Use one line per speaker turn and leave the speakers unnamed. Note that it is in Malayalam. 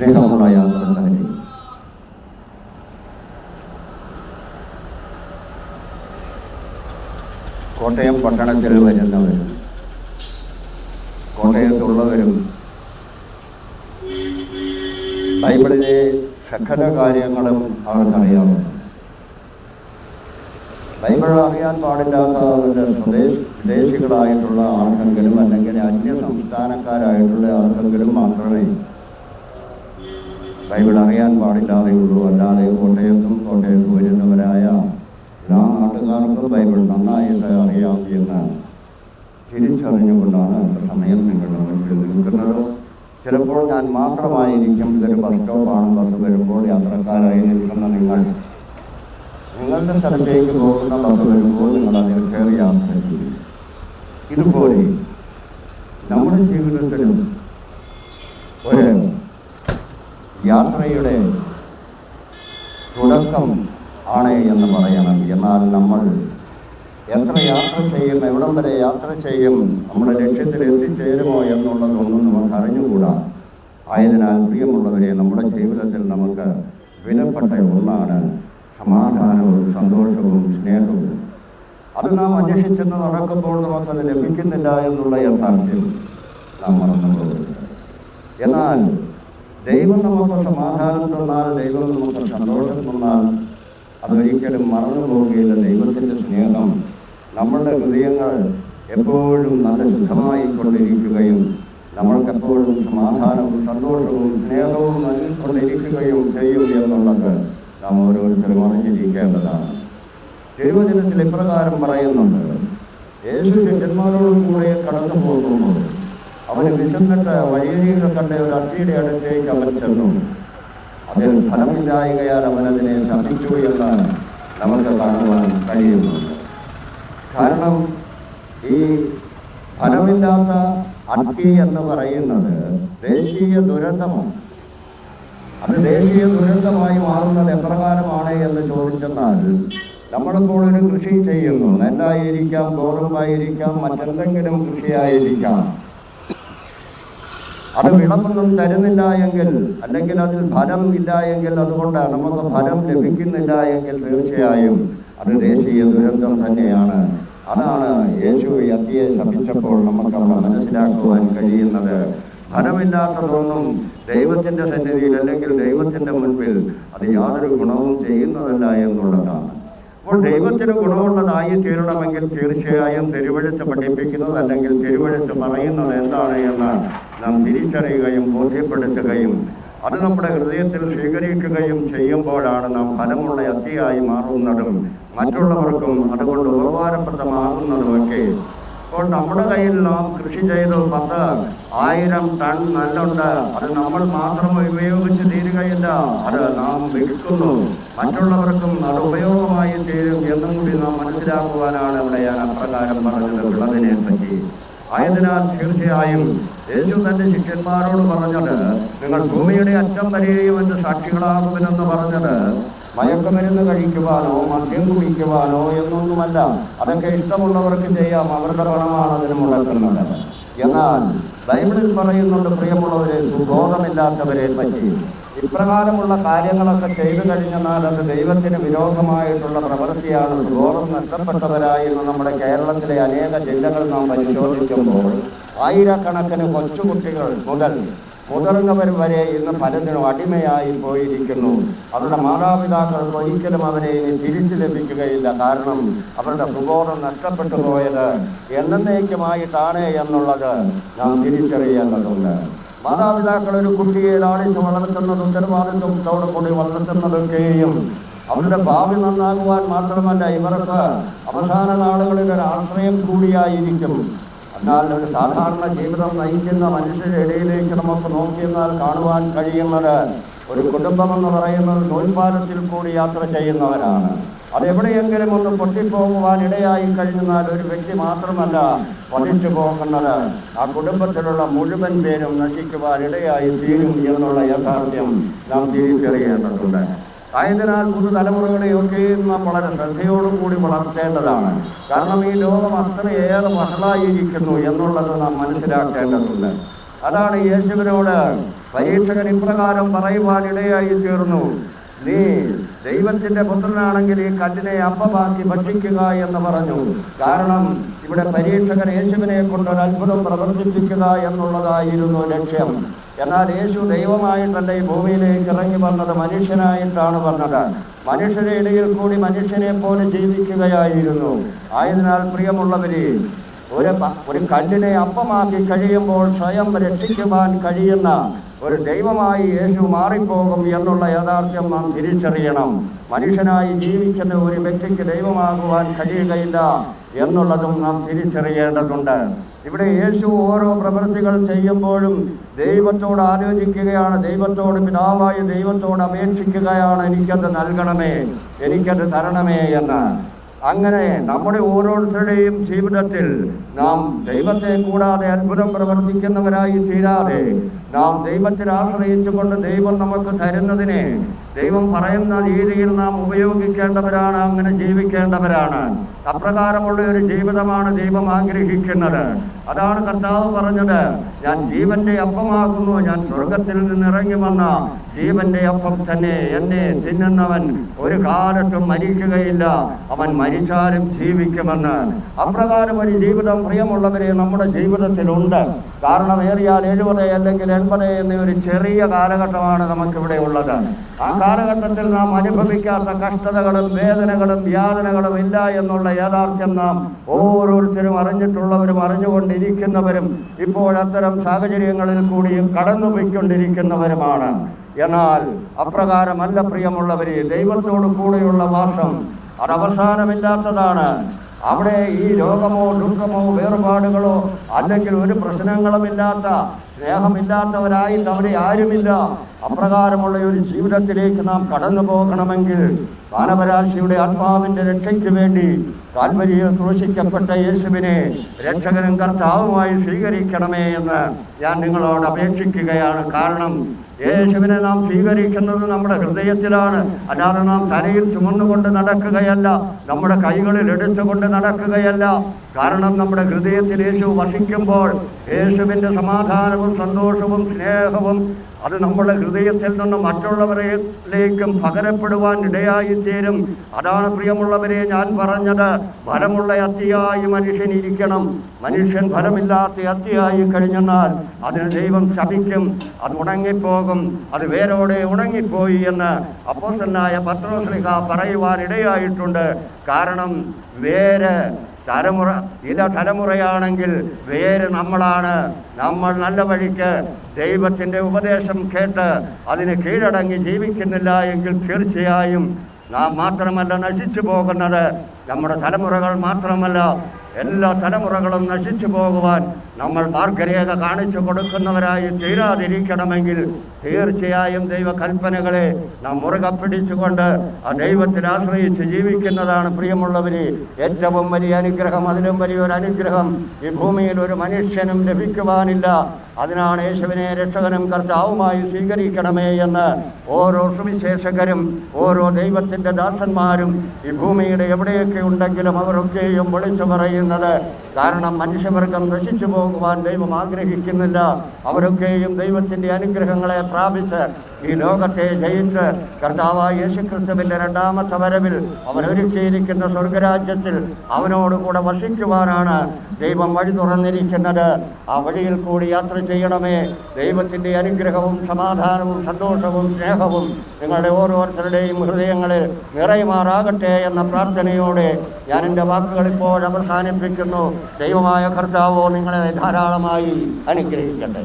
സ്നേഹമുള്ള യാത്രക്കാരെ കോട്ടയം പട്ടണത്തിൽ വരുന്നവരും കോട്ടയത്തുള്ളവരും ബൈബിളിലെ സകല കാര്യങ്ങളും അവർക്കറിയാവുന്നു ബൈബിൾ അറിയാൻ പാടില്ലാത്തവരുടെ സ്വദേശ വിദേശികളായിട്ടുള്ള ആർക്കെങ്കിലും അല്ലെങ്കിൽ അന്യ സംസ്ഥാനക്കാരായിട്ടുള്ള ആർക്കെങ്കിലും മാത്രമേ ബൈബിൾ അറിയാൻ പാടില്ലാതെയുള്ളൂ അല്ലാതെ കോട്ടയത്തും കോട്ടയത്ത് വരുന്നവരായ എല്ലാ നാട്ടുകാർക്കും ബൈബിൾ നന്നായിട്ട് അറിയാം എന്ന് തിരിച്ചറിഞ്ഞുകൊണ്ടാണ് സമയം നിങ്ങളുടെ ചിലപ്പോൾ ഞാൻ മാത്രമായിരിക്കും ഇതൊരു ബസ് സ്റ്റോപ്പാണ് ബസ് വരുമ്പോൾ യാത്രക്കാരായി നിൽക്കുന്ന നിങ്ങൾ. നിങ്ങളുടെ സ്ഥലത്തേക്ക് പോകുന്ന ബസ് വരുമ്പോൾ നിങ്ങൾ അതിൽ കയറി യാത്ര ഇതുപോലെ നമ്മുടെ ജീവിതത്തിലും ഒരു യാത്രയുടെ തുടക്കം ആണ് എന്ന് പറയണം. എന്നാൽ നമ്മൾ എത്ര യാത്ര ചെയ്യും എവിടം വരെ യാത്ര ചെയ്യും നമ്മുടെ ലക്ഷ്യത്തിൽ എത്തിച്ചേരുമോ എന്നുള്ളതൊന്നും നമുക്ക് അറിഞ്ഞുകൂടാ. ആയതിനാൽ പ്രിയമുള്ളവരെ നമ്മുടെ ജീവിതത്തിൽ നമുക്ക് വിലപ്പെട്ട ഒന്നാണ് സമാധാനവും സന്തോഷവും സ്നേഹവും. അത് നാം അന്വേഷിച്ചെന്ന് നടക്കുമ്പോൾ നമുക്കത് ലഭിക്കുന്നില്ല എന്നുള്ള യഥാർത്ഥ്യം നാം മറന്നു പോകുന്നു എന്നാൽ ദൈവം നമുക്ക് സമാധാനം തന്നാൽ ദൈവം നമുക്ക് സന്തോഷം തന്നാൽ അതൊരിക്കലും മറന്നു പോവുകയില്ല. ദൈവത്തിന്റെ സ്നേഹം നമ്മളുടെ ഹൃദയങ്ങൾ എപ്പോഴും നല്ല ശുദ്ധമായി കൊണ്ടിരിക്കുകയും നമ്മൾക്കെപ്പോഴും സമാധാനവും സന്തോഷവും സ്നേഹവും നൽകിക്കൊണ്ടിരിക്കുകയും ചെയ്യും എന്നുള്ളത് നാം ഓരോരുത്തരും അറിഞ്ഞിരിക്കേണ്ടതാണ്. തിരുവചനത്തിൽ ഇപ്രകാരം പറയുന്നുണ്ട് യേശു ശിഷ്യന്മാരോടും കൂടെ കടന്നു പോകുമ്പോൾ അവന് വിശന്നിട്ട് വഴിയിൽ കണ്ട ഒരു അത്തിയുടെ അടുത്തേക്ക് അവൻ ചെന്നു. അതിൽ ഫലമില്ലായകയാൽ അവൻ അതിനെ എന്നാണ് എന്ന് നമുക്ക് കാണുവാൻ കഴിയുന്നത്. കാരണം ഈ ഫലമില്ലാത്ത അഗ്നി എന്ന് പറയുന്നത് ദേശീയ ദുരന്തമാണ്. അത് ദേശീയ ദുരന്തമായി മാറുന്നത് എപ്രകാരമാണ് എന്ന് ചോദിച്ചെന്നാൽ നമ്മളിപ്പോൾ ഒരു കൃഷി ചെയ്യുന്നു. നെല്ലായിരിക്കാം ഗോതമ്പായിരിക്കാം മറ്റെന്തെങ്കിലും കൃഷിയായിരിക്കാം. അത് വിളമൊന്നും തരുന്നില്ല എങ്കിൽ അല്ലെങ്കിൽ അതിൽ ഫലം ഇല്ല എങ്കിൽ അതുകൊണ്ട് നമുക്ക് ഫലം ലഭിക്കുന്നില്ല എങ്കിൽ തീർച്ചയായും അത് ദേശീയ ദുരന്തം തന്നെയാണ്. അതാണ് യേശു ഈ അത്തിയെ ശപിച്ചപ്പോൾ നമുക്ക് അവിടെ മനസ്സിലാക്കുവാൻ കഴിയുന്നത്. ഫലമില്ലാത്തതൊന്നും ദൈവത്തിന്റെ സന്നിധിയിൽ അല്ലെങ്കിൽ ദൈവത്തിന്റെ മുൻപിൽ അത് യാതൊരു ഗുണവും ചെയ്യുന്നതല്ല എന്നുള്ളതാണ്. അപ്പോൾ ദൈവത്തിന് ഗുണമുള്ളതായി തീരണമെങ്കിൽ തീർച്ചയായും തിരുവഴുത്ത് പഠിപ്പിക്കുന്നത് അല്ലെങ്കിൽ തിരുവഴുത്ത് പറയുന്നത് എന്താണ് എന്ന് നാം തിരിച്ചറിയുകയും ബോധ്യപ്പെടുത്തുകയും അത് നമ്മുടെ ഹൃദയത്തിൽ സ്വീകരിക്കുകയും ചെയ്യുമ്പോഴാണ് നാം ഫലമുള്ള അത്തിയായി മാറുന്നതും മറ്റുള്ളവർക്കും അതുകൊണ്ട് ഉപകാരപ്രദമാകുന്നതുമൊക്കെ. അപ്പോൾ നമ്മുടെ കയ്യിൽ നാം കൃഷി ചെയ്ത് പത്ത് ആയിരം ടൺ നെല്ലുണ്ട്. അത് നമ്മൾ മാത്രം ഉപയോഗിച്ച് തീരുകയില്ല. അത് നാം വിൽക്കുന്നു. മറ്റുള്ളവർക്കും അത് ഉപയോഗമായി തീരും എന്നും കൂടി നാം മനസ്സിലാക്കുവാനാണ് ഇവിടെ ഞാൻ അപ്രകാരം പറഞ്ഞത് വിളവിനെ പറ്റി. ആയതിനാൽ തീർച്ചയായും യേശു തന്റെ ശിഷ്യന്മാരോട് പറഞ്ഞത് നിങ്ങൾ ഭൂമിയുടെ അറ്റം വരെയും എന്ന് സാക്ഷികളാകുമെന്ന് പറഞ്ഞത് മയക്കമരുന്ന് കഴിക്കുവാനോ മദ്യം കുടിക്കുവാനോ എന്നൊന്നുമല്ല. അതൊക്കെ ഇഷ്ടമുള്ളവർക്ക് ചെയ്യാം അവരുടെ പണമാണ് അതിന് മുടക്കുന്നത്. എന്നാൽ ബൈബിളിൽ പറയുന്നുണ്ട് പ്രിയമുള്ളവരെ സുബോധമില്ലാത്തവരെ പറ്റി. ഇപ്രകാരമുള്ള കാര്യങ്ങളൊക്കെ ചെയ്തു കഴിഞ്ഞെന്നാൽ അത് ദൈവത്തിന് വിരോധമായിട്ടുള്ള പ്രവൃത്തിയാണ്. ബോധം നഷ്ടപ്പെട്ടവരായിരുന്നു നമ്മുടെ കേരളത്തിലെ അനേക ജില്ലകൾ നാം പരിശോധിക്കുമ്പോൾ. ആയിരക്കണക്കിന് കൊച്ചുകുട്ടികൾ മുതൽ മുതിർന്നവർ വരെ ഇന്ന് പലതിനും അടിമയായി പോയിരിക്കുന്നു. അവരുടെ മാതാപിതാക്കൾ ഒരിക്കലും അവരെ ഇനി തിരിച്ചു ലഭിക്കുകയില്ല. കാരണം അവരുടെ സുബോധം നഷ്ടപ്പെട്ടു പോയത് എന്നേക്കുമായിട്ടാണ് എന്നുള്ളത് നാം തിരിച്ചറിയേണ്ടതുണ്ട്. മാതാപിതാക്കൾ ഒരു കുട്ടിയെ ലാളിച്ച് വളർത്തുന്നത് ഉത്തരവാദിത്വത്തോടു കൂടി വളർത്തുന്നതൊക്കെയും അവരുടെ ഭാവി നന്നാകുവാൻ മാത്രമല്ല ഇവർക്ക് അവസാന നാളുകളിൽ ഒരു ആശ്രയം കൂടിയായിരിക്കും. എന്നാൽ ഒരു സാധാരണ ജീവിതം നയിക്കുന്ന മനുഷ്യരുടെ ഇടയിലേക്ക് നമുക്ക് നോക്കിയെന്നാൽ കാണുവാൻ കഴിയുന്നത് ഒരു കുടുംബം എന്ന് പറയുന്നത് നൂൽപാലത്തിൽ കൂടി യാത്ര ചെയ്യുന്നവരാണ്. അതെവിടെയെങ്കിലും ഒന്ന് പൊട്ടിപ്പോകുവാൻ ഇടയായി കഴിഞ്ഞാൽ ഒരു വ്യക്തി മാത്രമല്ല പതിച്ചു പോകുന്നത്. ആ കുടുംബത്തിലുള്ള മുഴുവൻ പേരും നശിക്കുവാൻ ഇടയായി തീരും എന്നുള്ള യാഥാർത്ഥ്യം നാം തിരിച്ചറിയേണ്ടതുണ്ട്. ആയതിനാൽ പുതുതലമുറകളെയൊക്കെയും നാം വളരെ ശ്രദ്ധയോടും കൂടി വളർത്തേണ്ടതാണ്. കാരണം ഈ ലോകം അത്രയേറെ വഷളായിരിക്കുന്നു എന്നുള്ളത് നാം മനസ്സിലാക്കേണ്ടതുണ്ട്. അതാണ് യേശുവിനോട് പരീക്ഷകൻ ഇപ്രകാരം പറയുവാൻ ഇടയായി തീർന്നു. നീ ദൈവത്തിന്റെ പുത്രനാണെങ്കിൽ ഈ കല്ലിനെ അപ്പമാക്കി ഭക്ഷിക്കുക എന്ന് പറഞ്ഞു. കാരണം ഇവിടെ പരീക്ഷകൻ യേശുവിനെ കൊണ്ട് ഒരു അത്ഭുതം പ്രവർത്തിപ്പിക്കുക എന്നുള്ളതായിരുന്നു ലക്ഷ്യം. എന്നാൽ യേശു ദൈവമായിട്ടല്ല ഈ ഭൂമിയിലേക്ക് ഇറങ്ങി വന്നത്? മനുഷ്യനായിട്ടാണ് വന്നത്. മനുഷ്യരുടെ ഇടയിൽ കൂടി മനുഷ്യനെ പോലെ ജീവിക്കുകയായിരുന്നു. ആയതിനാൽ പ്രിയമുള്ളവരെ ഒരു ഒരു കല്ലിനെ അപ്പമാക്കി കഴിയുമ്പോൾ സ്വയം രക്ഷിക്കുവാൻ കഴിയുന്ന ഒരു ദൈവമായി യേശു മാറിപ്പോകും എന്നുള്ള യാഥാർത്ഥ്യം നാം തിരിച്ചറിയണം. മനുഷ്യനായി ജീവിക്കുന്ന ഒരു വ്യക്തിക്ക് ദൈവമാകുവാൻ കഴിയുകയില്ല എന്നുള്ളതും നാം തിരിച്ചറിയേണ്ടതുണ്ട്. ഇവിടെ യേശു ഓരോ പ്രവൃത്തികൾ ചെയ്യുമ്പോഴും ദൈവത്തോട് ആലോചിക്കുകയാണ്. ദൈവത്തോട് പിതാവായ ദൈവത്തോട് അപേക്ഷിക്കുകയാണ്. എനിക്കത് നൽകണമേ എനിക്കത് തരണമേ എന്ന്. അങ്ങനെ നമ്മുടെ ഓരോരുത്തരുടെയും ജീവിതത്തിൽ നാം ദൈവത്തെ കൂടാതെ അത്ഭുതം പ്രവർത്തിക്കുന്നവരായി തീരാതെ നാം ദൈവത്തിൽ ആശ്രയിച്ചുകൊണ്ട് ദൈവം നമുക്ക് തരുന്നതിനെ ദൈവം പറയുന്ന രീതിയിൽ നാം ഉപയോഗിക്കേണ്ടവരാണ് അങ്ങനെ ജീവിക്കേണ്ടവരാണ്. അപ്രകാരമുള്ള ഒരു ജീവിതമാണ് ദൈവം ആഗ്രഹിക്കുന്നത്. അതാണ് കർത്താവ് പറഞ്ഞത്. ഞാൻ ജീവന്റെ അപ്പമാകുന്നു ഞാൻ സ്വർഗത്തിൽ നിന്ന് ഇറങ്ങി വന്ന ജീവന്റെ അപ്പം തന്നെ എന്നെ തിന്നുന്നവൻ ഒരു കാലത്തും മരിക്കുകയില്ല. അവൻ മരിച്ചാലും ജീവിക്കുമെന്ന്. അപ്രകാരം ഒരു ജീവിതം പ്രിയമുള്ളവരെ നമ്മുടെ ജീവിതത്തിലുണ്ട്. കാരണം ഏറിയാൽ എഴുപത് അല്ലെങ്കിൽ എൺപത് എന്നൊരു ചെറിയ കാലഘട്ടമാണ് നമുക്കിവിടെ ഉള്ളത്. ആ കാലഘട്ടത്തിൽ നാം അനുഭവിക്കാത്ത കഷ്ടതകളും വേദനകളും വ്യാധനകളും ഇല്ല എന്നുള്ള യാഥാർത്ഥ്യം നാം ഓരോരുത്തരും അറിഞ്ഞിട്ടുള്ളവരും അറിഞ്ഞുകൊണ്ടിരിക്കുന്നവരും ഇപ്പോൾ അത്തരം സാഹചര്യങ്ങളിൽ കൂടിയും കടന്നുപോയിക്കൊണ്ടിരിക്കുന്നവരുമാണ്. എന്നാൽ അപ്രകാരമല്ല പ്രിയമുള്ളവരെ ദൈവത്തോടു കൂടെയുള്ള വാസം അത് അവസാനമില്ലാത്തതാണ്. അവിടെ ഈ രോഗമോ ദുഃഖമോ വേറുപാടുകളോ അല്ലെങ്കിൽ ഒരു പ്രശ്നങ്ങളുമില്ലാത്ത സ്നേഹമില്ലാത്തവരായിട്ട് അവിടെ ആരുമില്ല. അപ്രകാരമുള്ള ഒരു ജീവിതത്തിലേക്ക് നാം കടന്നു പോകണമെങ്കിൽ മാനവരാശിയുടെ ആത്മാവിന്റെ രക്ഷയ്ക്ക് വേണ്ടി കാൽവരിയിൽ ക്രൂശിക്കപ്പെട്ട യേശുവിനെ രക്ഷകനും കർത്താവുമായി സ്വീകരിക്കണമേ എന്ന് ഞാൻ നിങ്ങളോട് അപേക്ഷിക്കുകയാണ്. കാരണം യേശുവിനെ നാം സ്വീകരിക്കുന്നത് നമ്മുടെ ഹൃദയത്തിലാണ്. അല്ലാതെ നാം തലയിൽ ചുമന്നുകൊണ്ട് നടക്കുകയല്ല നമ്മുടെ കൈകളിൽ എടുത്തുകൊണ്ട് നടക്കുകയല്ല. കാരണം നമ്മുടെ ഹൃദയത്തിൽ യേശു വസിക്കുമ്പോൾ യേശുവിന്റെ സമാധാനവും സന്തോഷവും സ്നേഹവും അത് നമ്മുടെ ഹൃദയത്തിൽ നിന്ന് മറ്റുള്ളവരിലേക്കും പകരപ്പെടുവാൻ ഇടയായി ചേരും. അതാണ് പ്രിയമുള്ളവരെ ഞാൻ പറഞ്ഞത്. ഫലമുള്ള അത്തിയായി മനുഷ്യൻ ഇരിക്കണം. മനുഷ്യൻ ഫലമില്ലാത്ത അത്തിയായി കഴിഞ്ഞെന്നാൽ അതിന് ദൈവം ശപിക്കും. അത് ഉണങ്ങിപ്പോകും. അത് വേരോടെ ഉണങ്ങിപ്പോയി എന്ന് അപ്പോസനായ പത്രോസ്ലിഹ പറയുവാൻ ഇടയായിട്ടുണ്ട് കാരണം വേര് തലമുറ ഇല തലമുറയാണെങ്കിൽ വേര് നമ്മളാണ്. നമ്മൾ നല്ല വഴിക്ക് ദൈവത്തിന്റെ ഉപദേശം കേട്ട് അതിന് കീഴടങ്ങി ജീവിക്കുന്നില്ല എങ്കിൽ തീർച്ചയായും നാം മാത്രമല്ല നശിച്ചു പോകുന്നത്. നമ്മുടെ തലമുറകൾ മാത്രമല്ല എല്ലാ തലമുറകളും നശിച്ചു പോകുവാൻ നമ്മൾ മാർഗരേഖ കാണിച്ചു കൊടുക്കുന്നവരായി തീരാതിരിക്കണമെങ്കിൽ തീർച്ചയായും ദൈവകൽപ്പനകളെ നാം മുറുകെ പിടിച്ചുകൊണ്ട് ആ ദൈവത്തിൽ ആശ്രയിച്ച് ജീവിക്കുന്നതാണ് പ്രിയമുള്ളവര്. ഏറ്റവും വലിയ അനുഗ്രഹം അതിലും വലിയൊരു അനുഗ്രഹം ഈ ഭൂമിയിൽ ഒരു മനുഷ്യനും ലഭിക്കുവാനില്ല. അതിനാണ് യേശുവിനെ രക്ഷകനും കർത്താവുമായി സ്വീകരിക്കണമേ എന്ന് ഓരോ സുവിശേഷകരും ഓരോ ദൈവത്തിന്റെ ദാസന്മാരും ഈ ഭൂമിയുടെ എവിടെയൊക്കെ ഉണ്ടെങ്കിലും അവരൊക്കെയും വിളിച്ചു പറയുന്നത്. കാരണം മനുഷ്യവർഗം നശിച്ചു പോകുവാൻ ദൈവം ആഗ്രഹിക്കുന്നില്ല. അവരൊക്കെയും ദൈവത്തിന്റെ അനുഗ്രഹങ്ങളെ പ്രാപിച്ച് ഈ ലോകത്തെ ജയിച്ച് കർത്താവായ യേശുക്രിസ്തുവിന്റെ രണ്ടാമത്തെ വരവിൽ അവനൊരുക്കിയിരിക്കുന്ന സ്വർഗരാജ്യത്തിൽ അവനോടുകൂടെ വസിക്കുവാനാണ് ദൈവം വഴി തുറന്നിരിക്കുന്നത്. ആ വഴിയിൽ കൂടി യാത്ര ചെയ്യണമേ. ദൈവത്തിന്റെ അനുഗ്രഹവും സമാധാനവും സന്തോഷവും സ്നേഹവും നിങ്ങളുടെ ഓരോരുത്തരുടെയും ഹൃദയങ്ങളിൽ നിറയുമാറാകട്ടെ എന്ന പ്രാർത്ഥനയോടെ ഞാൻ എന്റെ വാക്കുകൾ ഇപ്പോൾ അവസാനിപ്പിക്കുന്നു. ദൈവമായ കർത്താവോ നിങ്ങളെ ധാരാളമായി അനുഗ്രഹിക്കട്ടെ.